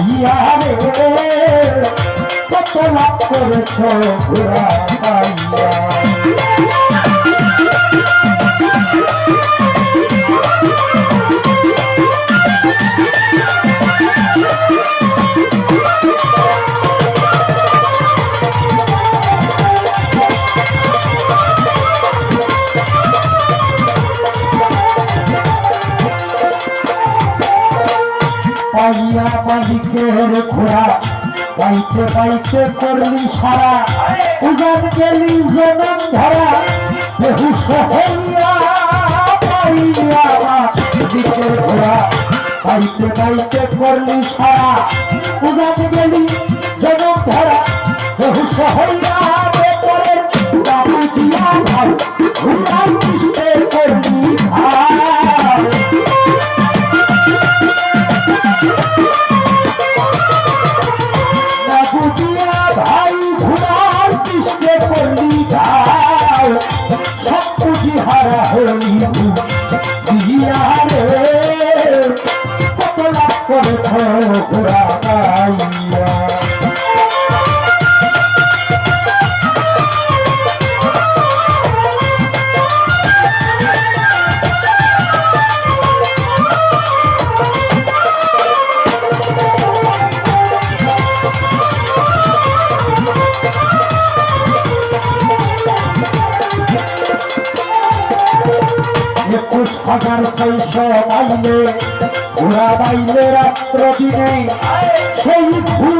পাইয়া রে কত লাভ করেছ ঘোরা পাইয়া পাইতে পাইতে করলি সারা। উজান গেলি জনম ধরা। বেহুশ হইয়া পাইয়া ঘোড়া। পাইতে করলি সারা। উজান গেলি জনম ধরা। বেহুশ হইয়া বাবু জিয়া ভাই হাজার ছয়শো বাইলে বাইলে রাত্র দিনে সেই ঘুরারে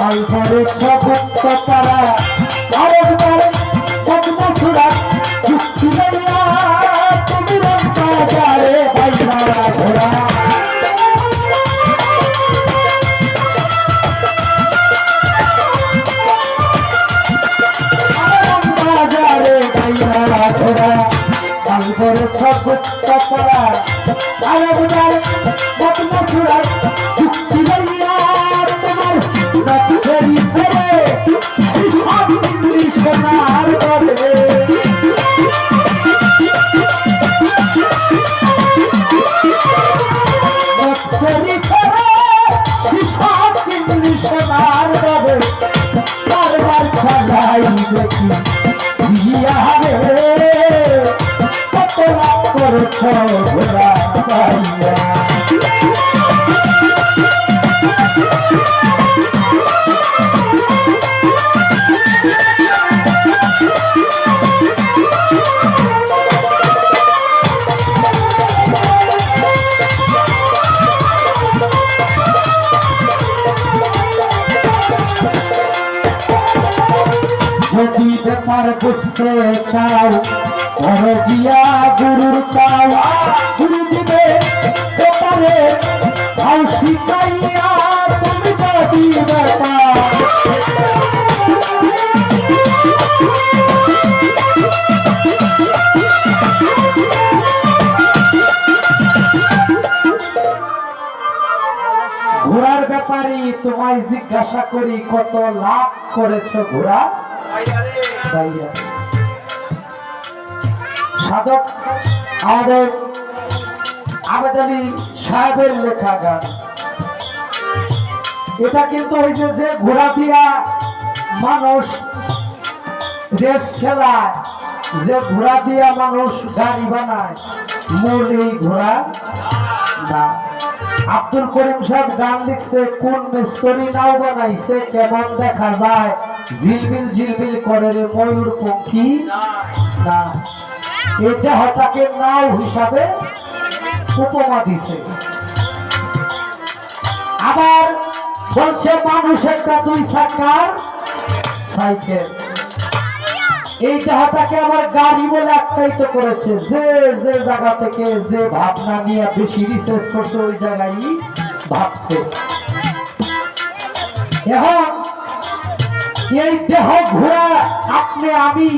বাজারে বাইলা ঘোড়া পালঘরে ছভক্ত পাড়া আরেকবার পদ্মসুরা চুক্তি তুমি রথ বাজারে বাইলা ঘোড়া। রথ বাজারে বাইলা ঘোড়া পালঘরে ছভক্ত পাড়া আরেকবার সোনার বলে বারবার ছাড়াই দেখি। ব্যাপার বুঝতে চাও, ঘর গিয়া গুরুর চাও। গুরু দিবে তুমি যদি ঘোড়ার ব্যাপারে, তোমায় জিজ্ঞাসা করি, কত লাভ করেছ ঘোড়া? সাধক আমাদের আবেদ আলী সাহেবের লেখা গান। এটা কিন্তু যে যে ঘোড়া দিয়া মানুষ রেস খেলায়, যে ঘোড়া দিয়া মানুষ গাড়ি বানায় মূল এই ঘোড়া না। আব্দুল করিম সাহেব গান লিখছে, কোন মিস্তরি নাও বানাইছে, কেমন দেখা যায়? ঝিলবিল ঝিলবিল করে রে ময়ূর পক্ষী, না। এই দেহটাকে নাও হিসাবে উপমা দিছে। আবার বলছে, মানুষ একটা দুই চাকার সাইকেল। এই দেহটাকে আবার গাড়ি বলে আখ্যায়িত করেছে। যে যে জায়গা থেকে যে ভাবনা নিয়ে বেশি রিসার্চ করছে, ওই জায়গায় ভাবছে। এখন এই দেহ ঘোরা আপনি আমি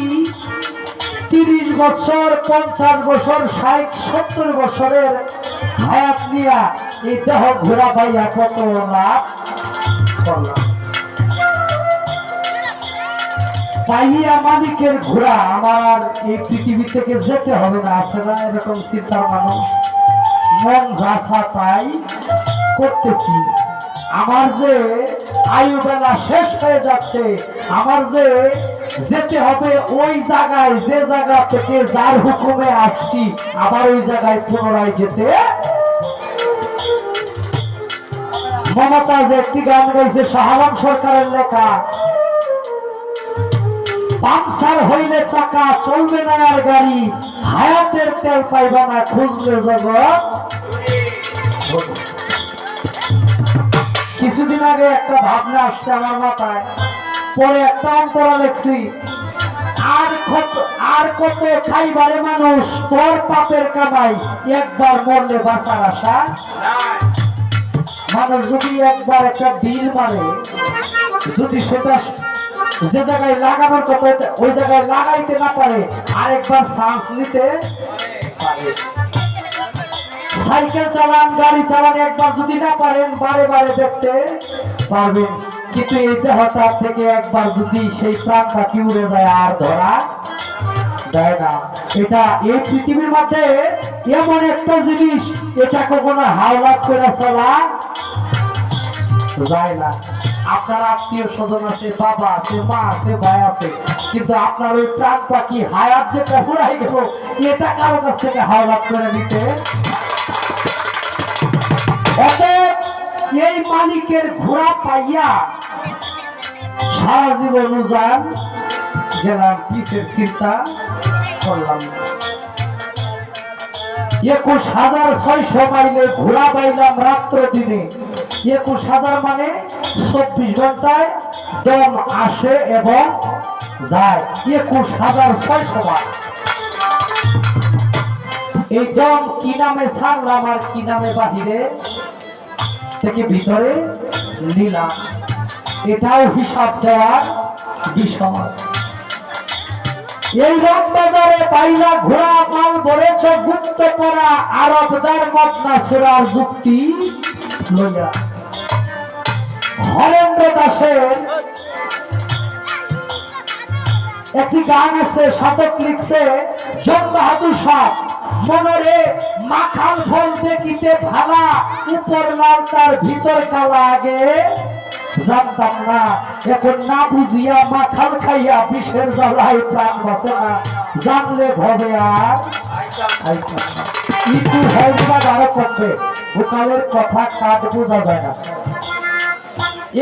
তিরিশ বছর, পঞ্চাশ বছর, ষাট, সত্তর বছরের হায়াত নিয়া এই দেহ ঘোরা পাইয়া কত লাভ? করলাম পাইয়া মালিকের ঘোড়া, আমার এই পৃথিবী থেকে যেতে হবে না, আছে না এরকম চিন্তার মানুষ মন যাসা তাই করতেছি। আমার যে আয়ু বেলা শেষ হয়ে যাচ্ছে, আমার যে যেতে হবে ওই জায়গায়, যে জায়গা থেকে যার হুকুমে আসছি, আবার ওই জায়গায় পুনরায় যেতে। মমতা যে একটি গান গাইছে শাহরাম সরকারের লেখা পাংসার হইলে চাকা, চলবে না আর গাড়ি, হায়াতের তেল পাইবা না খুঁজলে জগৎ। কিছুদিন আগে একটা ভাবনা আসছে আমার মাথায়। পরে একটা অন্তরা লেখছি আর কত আর কত খাইবারে মানুষ তোর পাপের কামাই একবার মরলে বাঁচার আশা? মানুষ যদি একবার একটা ডিল মারে, যদি সেটা যে জায়গায় লাগানোর কথা, ওই জায়গায় লাগাইতে না পারে, আরেকবার শ্বাস নিতে পারে। সাইকেল চালান, গাড়ি চালান, একবার যদি না পারেন, বারে বারে দেখতে পারবেন। কিন্তু এই দেহটা থেকে একবার যদি সেই প্রাণটা কি উড়ে যায়, আর ধরা দেয় না। এটা এই পৃথিবীর মধ্যে এমন একটা জিনিস, এটা কখনো হাওলাত করে চলা যায় না। আপনার আত্মীয় স্বজন আছে, বাবা আছে, মা আছে, ভাই আছে, কিন্তু আপনার ওই প্রাণ পাখি হায়াত যে কখন এটা কারও কাছ থেকে হাওলাত করে নিতে এই মালিকের ঘোড়া পাইয়া সারা জীবন গেলাম কিসের চিন্তা করলাম। একুশ হাজার ছয়শো মাইলে ঘোড়া পাইলাম রাত্র দিনে। একুশ হাজার মানে চব্বিশ ঘন্টায় দম আসে এবং যায়। একুশ হাজার ছয়শো বার এই দম কি নামে ছাড়লাম আর কি নামে বাহিরে? থেকে ভিতরে নিলাম। এটাও হিসাব দেওয়ার বিষয়। এই রথ বাজারে পাইলা ঘোড়া, মাল বলেছ গুপ্ত করা আরবদার, মদনা, সুরার যুক্তি লইয়া। হরেন্দ্র দাসের একটি গান আছে, শতক লিখছে জন বাহাদুর শাহ মনরে মাখাল ফল দেখিতে ভালা, উপর লাল তার ভিতর কালা আগে। জানতাম না, এখন না বুঝিয়া মাখাল খাইয়া বিষের জ্বালায় প্রাণ বাঁচে না। জানলে ভবে আর আইতাম না। ইতু হয় না আরও করবে ভোকালের কথা কাজ বোঝা যায় না।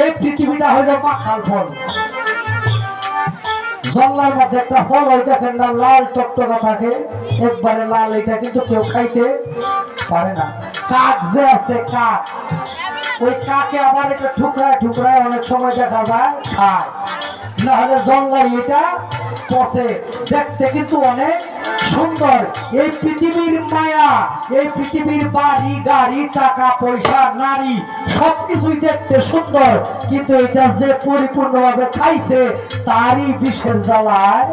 এই পৃথিবীটা হইল মাখাল ফল জঙ্গলার মধ্যে একটা ফল হয় দেখেন না, লাল টকটকা থাকে। একবারে লাল এটা, কিন্তু কেউ খাইতে পারে না। কাক যে আছে, কাক। ওই কাকে আবার একটা ঠুকরায় ঠুকরায় অনেক সময় দেখা যায়, খায়। নাহলে জঙ্গল এটা পচে। দেখতে কিন্তু অনেক সুন্দর। এই পৃথিবীর মায়া, এই পৃথিবীর বাড়ি, গাড়ি, টাকা, পয়সা, নারী, সবকিছুই দেখতে সুন্দর। কিন্তু এটা যে পরিপূর্ণভাবে খাইছে, তারই বিষের জ্বালায়।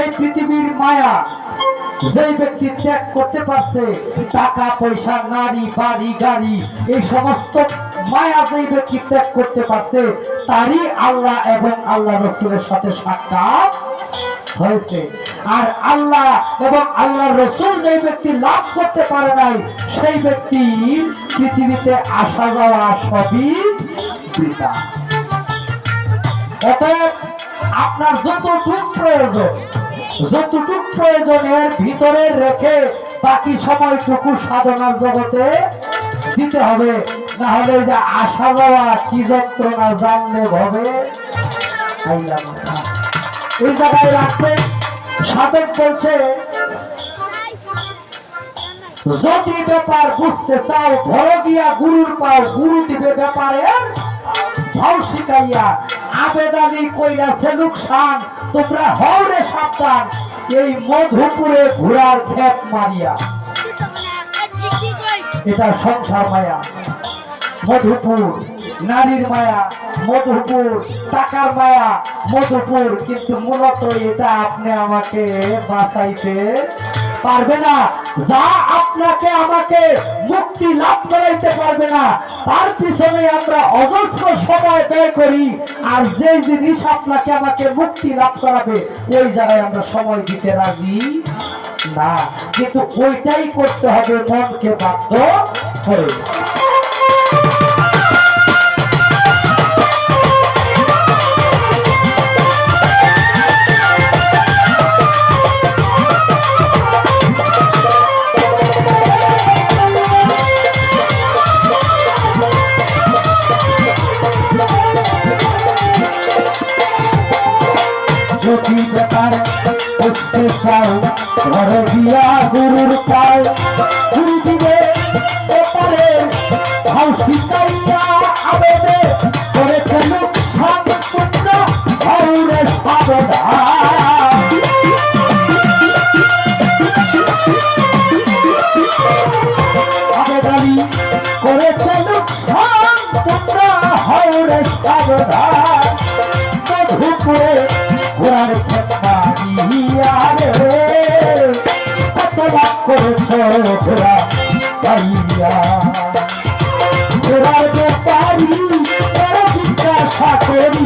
এই পৃথিবীর মায়া, যেই ব্যক্তি ত্যাগ করতে পারছে, টাকা, পয়সা, নারী, বাড়ি, গাড়ি, এই সমস্ত মায়া যেই ব্যক্তি করতে পারছে, তারই আল্লাহ এবং আল্লাহ রসুলের সাথে সাক্ষাৎ হয়েছে। আর আল্লাহ এবং রসুল যে ব্যক্তি লাভ করতে পারে নাই, সেই ব্যক্তি পৃথিবীতে আসা যাওয়া সবই বৃথা। অতএব আপনার যতটুক প্রয়োজন, যতটুক প্রয়োজনের ভিতরে রেখে বাকি সময়টুকু সাধনার জগতে দিতে হবে। না হলে যে আসা যাওয়া কি যন্ত্রণা জানলে হবে এই জায়গায় রাখবে সাধক বলছে যদি ব্যাপার বুঝতে চাও ভরো গিয়া গুরুর পাও গুরু দিবে ব্যাপারে। ভাও শিখাইয়া আবেদানি কইরাছে লোকসান তোমরা হও রে সাবধান। এই মধুপুরে ঘোড়ার খেপ মারিয়া। এটা সংসার মায়া। মধুপুর, নারীর মায়া, মধুপুর, টাকার মায়া, মধুপুর, কিন্তু মূলত এটা আপনি আমাকে বাঁচাইতে পারবে না। যা আপনাকে আমাকে মুক্তি লাভ করাইতে পারবে না, তার পিছনে আমরা অজস্র সময় ব্যয় করি, আর যে জিনিস আপনাকে আমাকে মুক্তি লাভ করাবে, ওই জায়গায় আমরা সময় দিতে রাজি না। কিন্তু ওইটাই করতে হবে মনকে বাধ্য করে। যদি ব্যাপার বুঝতে চাও ঘরে দিয়া গুরুর হৌরে সাবধান আবেদানি করেছে লোক সম্পূর্ণ হৌরে সাবধান মধুপুরে ঘোড়ার খেপা দিয়া রে কত লাভ করেছ করি